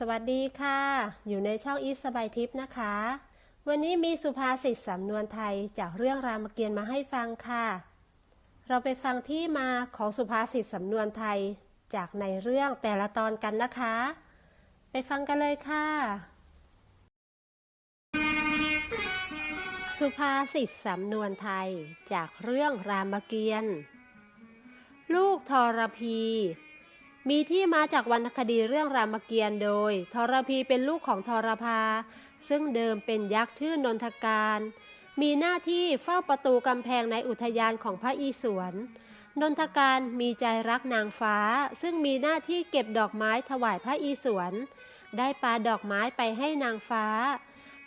สวัสดีค่ะ อยู่ในช่องอีสสบายทิพย์นะคะ วันนี้มีสุภาษิตสำนวนไทยจากเรื่องรามเกียรติ์มาให้ฟังค่ะ เราไปฟังที่มาของสุภาษิตสำนวนไทยจากในเรื่องแต่ละตอนกันนะคะ ไปฟังกันเลยค่ะ สุภาษิตสำนวนไทยจากเรื่องรามเกียรติ์ลูกทรพี มีที่มาจากวรรณคดีเรื่องรามเกียรติ์โดยทรพีเป็นลูกของทรพา ซึ่งเดิมเป็นยักษ์ชื่อนนทการ มีหน้าที่เฝ้าประตูกำแพงในอุทยานของพระอิศวรนนทการมีใจรักนางฟ้า ซึ่งมีหน้าที่เก็บดอกไม้ถวายพระอิศวรได้ปาดอกไม้ไปให้นางฟ้า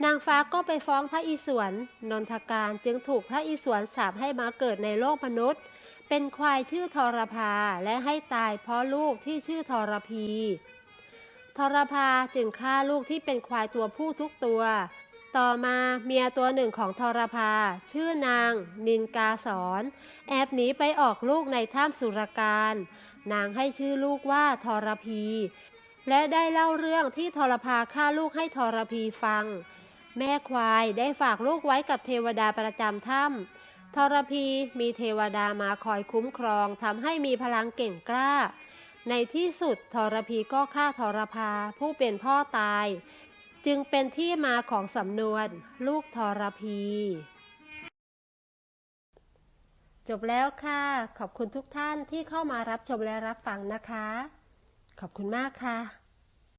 นางฟ้าก็ไปฟ้องพระอิศวรนนทการจึงถูกพระอิศวรสาปให้มาเกิดในโลกมนุษย์ เป็นควายชื่อทรพาและให้ตายเพราะลูกที่ชื่อทรพีทรพาจึงฆ่าลูกที่เป็นควายตัวผู้ทุกตัว ต่อมาเมียตัวหนึ่งของทรพา ชื่อนาง นินกาสอนแอบหนีไปออกลูกในถ้ำสุรการ นางให้ชื่อลูกว่าทรพี และได้เล่าเรื่องที่ทรพาฆ่าลูกให้ทรพีฟัง แม่ควายได้ฝากลูกไว้กับเทวดาประจำถ้ำ ทรพีมีเทวดามาคอยคุ้มครองทำให้มีพลังเก่งกล้า ในที่สุดทรพีก็ฆ่าทรพาผู้เป็นพ่อตาย จึงเป็นที่มาของสำนวน ลูกทรพี จบแล้วค่ะ ขอบคุณทุกท่านที่เข้ามารับชมและรับฟังนะคะ ขอบคุณมากค่ะ